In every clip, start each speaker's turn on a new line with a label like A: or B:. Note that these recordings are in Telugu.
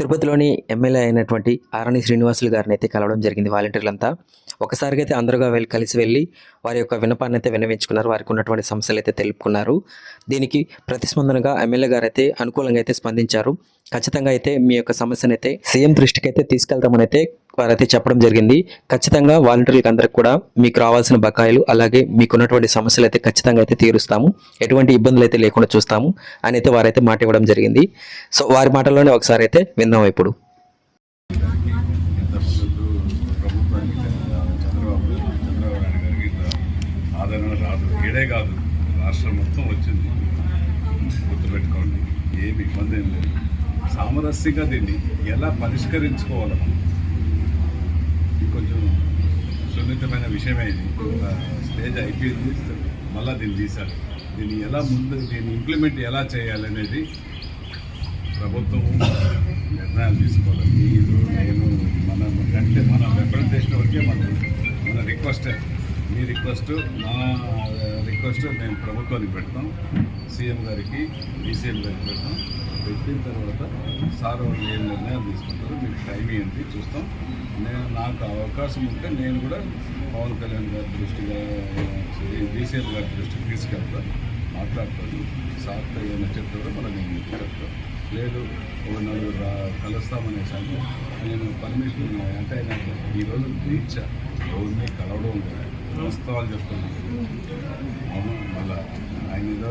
A: తిరుపతిలోని ఎమ్మెల్యే అయినటువంటి ఆరణి శ్రీనివాసులు గారిని అయితే కలవడం జరిగింది. వాలంటీర్లంతా ఒకసారిగా అయితే అందరుగా వెళ్ళి కలిసి వెళ్ళి వారి యొక్క వినపాన్ని అయితే వినవించుకున్నారు వారికి ఉన్నటువంటి సమస్యలు అయితే తెలుపుకున్నారు. దీనికి ప్రతిస్పందనగా ఎమ్మెల్యే గారు అయితే అనుకూలంగా అయితే స్పందించారు. ఖచ్చితంగా అయితే మీ యొక్క సమస్యను అయితే సీఎం దృష్టికి అయితే తీసుకెళ్తామని అయితే వారైతే చెప్పడం జరిగింది. ఖచ్చితంగా వాలంటీర్లకు అందరికి కూడా మీకు రావాల్సిన బకాయిలు అలాగే మీకున్నటువంటి సమస్యలు అయితే ఖచ్చితంగా అయితే తీరుస్తాము. ఎటువంటి ఇబ్బందులు అయితే లేకుండా చూస్తాము. అని అయితే వారైతే మాట ఇవ్వడం జరిగింది. సో వారి మాటల్లోనే ఒకసారి అయితే విందాం ఇప్పుడు.
B: కాదు రాష్ట్రం మొత్తం వచ్చింది గుర్తుపెట్టుకోండి. ఏమి ఇబ్బంది ఏం లేదు. సామరస్యంగా దీన్ని ఎలా పరిష్కరించుకోవాలి మనం ఇది కొంచెం సున్నితమైన విషయమే ఇది. స్టేజ్ అయిపోయింది మళ్ళీ దీన్ని తీశారు. దీన్ని ఎలా ముందు దీన్ని ఇంప్లిమెంట్ ఎలా చేయాలనేది ప్రభుత్వం నిర్ణయాలు తీసుకోవాలి. మీరు నేను మన కంటే మన రిప్రజెంటేషన్ వరకే మన మన రిక్వెస్ట్ మీ రిక్వెస్ట్ మా రిక్వెస్ట్ మేము ప్రభుత్వానికి పెడతాం. సీఎం గారికి డీసీఎం గారికి పెడతాం. పెట్టిన తర్వాత సార్ వాళ్ళు ఏం నిర్ణయాలు తీసుకుంటాం టైం చూస్తాం. నేను నాకు అవకాశం ఉంటే నేను కూడా పవన్ కళ్యాణ్ గారి దృష్టిగా డీసీఎం గారి దృష్టికి తీసుకెళ్తా మాట్లాడతాను. సార్తో ఏమైనా చెప్తారో? మనం నేను చెప్తాను లేదు ఒక నలుగురు రా- కలుస్తామనేసాను నేను పర్మిషన్ అంటే నాకు ఈరోజు దీక్ష ఎవరిని కలవడం లేదు వాస్తవాలు చెప్తున్నాను అవును మళ్ళా ఆయన ఏదో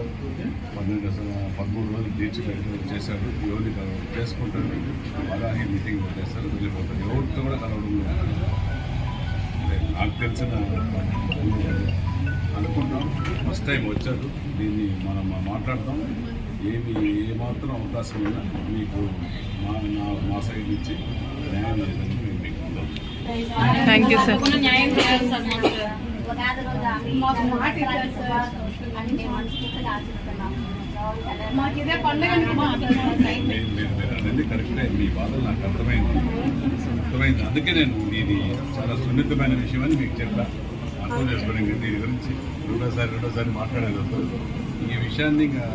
B: పన్నెండు పదమూడు రోజులు దీక్ష పెట్టి చేశాడు ఎవరిని కలవ చేసుకుంటాడు. వారాహి మీటింగ్ పెట్టేస్తారు వెళ్ళిపోతారు ఎవరితో కూడా కలవడం నాకు తెలిసిన అనుకుంటాం. ఫస్ట్ టైం వచ్చారు దీన్ని మనం మాట్లాడతాం. ఏమి ఏమాత్రం అవకాశం ఉన్నా మీకు మా నా మా సైడ్ నుంచి న్యాయం చేయాలని మేము మీకు
C: థ్యాంక్ యూ సార్
D: న్యాయం చేయాలి సార్. మాకు మాకు మాట అని మేము మనస్ఫూర్తిగా మాకు ఇదే పండుగ
B: కరెక్టే మీ బాధలు నాకు అర్థమైంది అర్థమైంది అందుకే నేను ఇది చాలా సున్నితమైన విషయం అని మీకు చెప్పా అర్థం చేసుకోవడానికి ఇంకా దీని గురించి రెండోసారి రెండోసారి మాట్లాడేది ఈ విషయాన్ని ఇంకా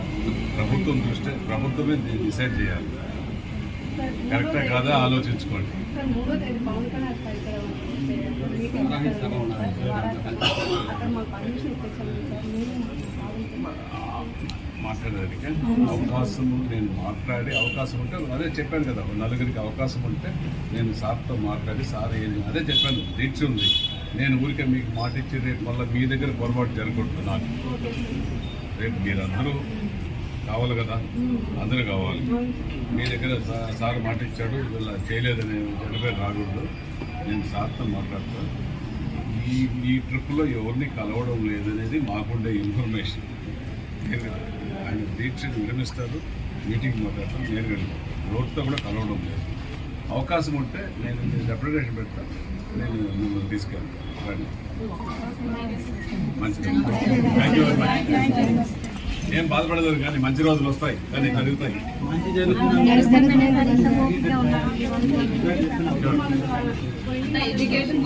B: ప్రభుత్వం దృష్టి ప్రభుత్వమే డిసైడ్ చేయాలి కరెక్టా కాదా ఆలోచించుకోండి మాట్లాడడానికి అవకాశం నేను మాట్లాడి అవకాశం ఉంటే అదే చెప్పాను కదా నలుగురికి అవకాశం ఉంటే నేను సార్తో మాట్లాడి సార్ ఏం అదే చెప్పాను దీక్ష ఉంది. నేను ఊరికే మీకు మాట ఇచ్చి రేపు మళ్ళీ మీ దగ్గర పొరపాటు జరగకూడదు నాకు. రేపు మీరందరూ కావాలి కదా అందరూ కావాలి. మీ దగ్గర సార్ మాట ఇచ్చాడు ఇలా చేయలేదని జనపే రాకూడదు. నేను సార్తో మాట్లాడతాను ఈ ఈ ట్రిప్లో ఎవరిని కలవడం లేదనేది మాకుండే ఇన్ఫర్మేషన్. నేను ఆయన దీక్షను విరమిస్తారు మీటింగ్ మాట్లాడతాను నేను వెళ్ళిపోతాను రోడ్తో కూడా కలవడం లేదు. అవకాశం ఉంటే నేను రిప్రజెంటేషన్ పెడతాను నేను మిమ్మల్ని తీసుకెళ్తాను రండి మంచిది. థ్యాంక్ యూ వెరీ మచ్ ఏం బాధపడలేదు కానీ మంచి రోజులు వస్తాయి కానీ జరుగుతాయి
D: ఎడ్యుకేషన్